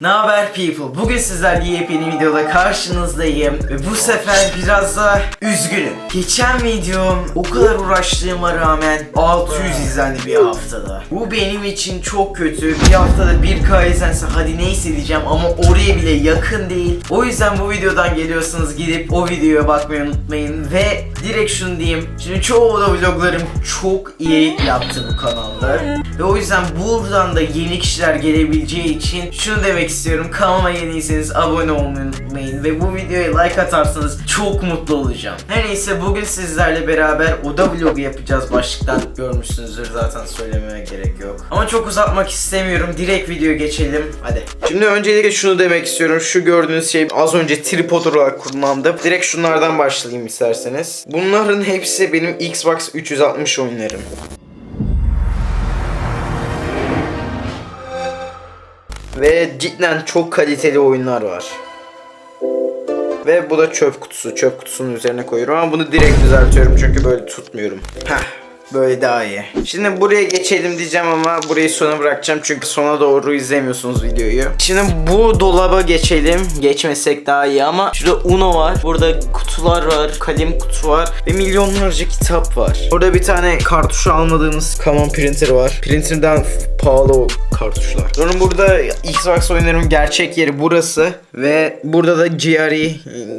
Ne haber people? Bugün sizlerle yepyeni videoda karşınızdayım ve bu sefer biraz da üzgünüm. Geçen videom o kadar uğraştığıma rağmen 600 izlendi bir haftada. Bu benim için çok kötü. Bir haftada 1K izlense hadi neyse diyeceğim ama oraya bile yakın değil. O yüzden bu videodan geliyorsanız gidip o videoya bakmayı unutmayın ve direkt şunu diyeyim. Şimdi çoğu da vloglarım çok iyi yaptı bu kanalda. Ve o yüzden buradan da yeni kişiler gelebileceği için şunu demek istiyorum. Kanalıma yeniyseniz abone olmayı. Ve bu videoya like atarsanız çok mutlu olacağım. Her neyse bugün sizlerle beraber oda vlogu yapacağız. Başlıktan görmüşsünüzdür zaten söylememe gerek yok. Ama çok uzatmak istemiyorum. Direkt videoya geçelim. Hadi. Şimdi öncelikle şunu demek istiyorum. Şu gördüğünüz şey az önce tripod olarak kullandım. Direkt şunlardan başlayayım isterseniz. Bunların hepsi benim Xbox 360 oyunlarım. Ve cidden çok kaliteli oyunlar var. Ve bu da çöp kutusu. Çöp kutusunun üzerine koyuyorum ama bunu direkt düzeltiyorum çünkü böyle tutmuyorum. Heh. Böyle daha iyi. Şimdi buraya geçelim diyeceğim ama burayı sona bırakacağım çünkü sona doğru izlemiyorsunuz videoyu. Şimdi bu dolaba geçelim. Geçmesek daha iyi ama şurada Uno var. Burada kutular var. Kalem kutu var. Ve milyonlarca kitap var. Burada bir tane kartuşu almadığımız Common Printer var. Printer'dan f- pahalı kartuşlar. Sonra burada Xbox oyunlarımın gerçek yeri burası. Ve burada da GRE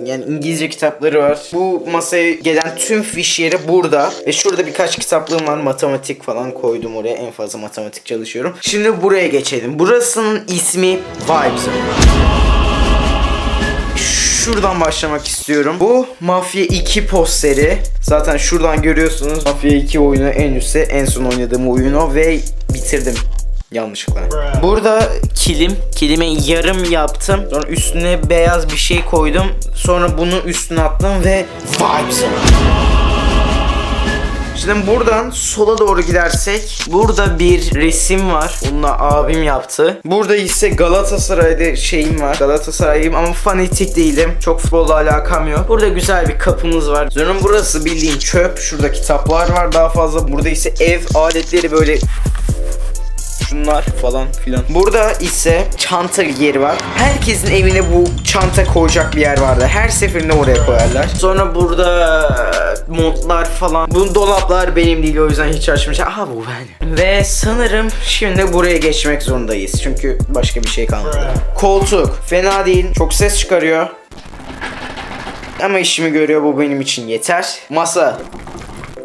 yani İngilizce kitapları var. Bu masaya gelen tüm fiş yeri burada. Ve şurada birkaç kitaplığım var. Matematik falan koydum oraya. En fazla matematik çalışıyorum. Şimdi buraya geçelim. Burasının ismi Vibes. Şuradan başlamak istiyorum. Bu Mafya 2 posteri. Zaten şuradan görüyorsunuz. Mafya 2 oyunu en üstte. En son oynadığım oyun o ve bitirdim. Yanlışlıkla. Burada kilim. Kilime yarım yaptım. Sonra üstüne beyaz bir şey koydum. Sonra bunu üstüne attım ve vibes Şimdi buradan sola doğru gidersek burada bir resim var. Bunu da abim yaptı. Burada ise Galatasaray'da şeyim var. Galatasaray'ım ama fanatik değilim. Çok futbolla alakam yok. Burada güzel bir kapımız var. Sonra burası bildiğin çöp. Şurada kitaplar var daha fazla. Burada ise ev aletleri böyle şunlar falan filan. Burada ise çanta yeri var. Herkesin evine bu çanta koyacak bir yer vardı. Her seferinde oraya koyarlar. Sonra burada montlar falan. Bu dolaplar benim değil o yüzden hiç açmayacağım. Aha bu ben. Ve sanırım şimdi buraya geçmek zorundayız. Çünkü başka bir şey kalmadı. Koltuk. Fena değil. Çok ses çıkarıyor. Ama işimi görüyor bu benim için yeter. Masa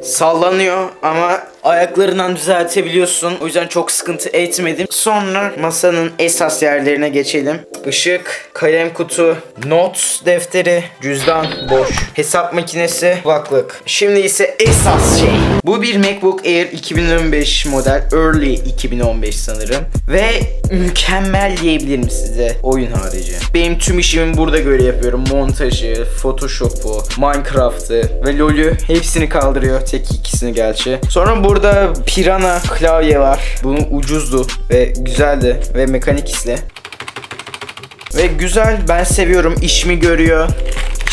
sallanıyor ama ayaklarından düzeltebiliyorsun. O yüzden çok sıkıntı etmedim. Sonra masanın esas yerlerine geçelim. Işık, kalem kutu, not defteri, cüzdan boş, hesap makinesi, kulaklık. Şimdi ise esas şey. Bu bir MacBook Air 2015 model, early 2015 sanırım. Ve mükemmel diyebilirim size oyun harici. Benim tüm işimi burada göre yapıyorum. Montajı, Photoshop'u, Minecraft'ı ve LoL'ü hepsini kaldırıyor. Tek ikisini gerçi. Sonra burada Piranha klavye var. Bunun ucuzdu ve güzeldi ve mekanik isli. Ve güzel ben seviyorum işimi görüyor.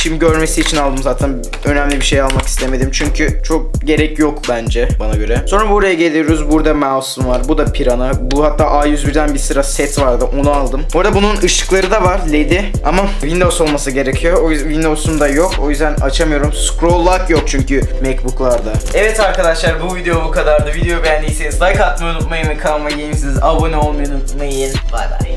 İşimi görmesi için aldım zaten önemli bir şey almak istemedim çünkü çok gerek yok bence bana göre. Sonra buraya geliyoruz burada mouse'um var bu da Piranha. Bu hatta A101'den bir sıra set vardı onu aldım. Bu arada bunun ışıkları da var LED'i ama Windows olması gerekiyor. O yüzden Windows'um da yok o yüzden açamıyorum. Scroll lock yok çünkü Macbook'larda. Evet arkadaşlar bu video bu kadardı. Videoyu beğendiyseniz like atmayı unutmayın ve kanalıma yeniyseniz abone olmayı unutmayın. Bay bay.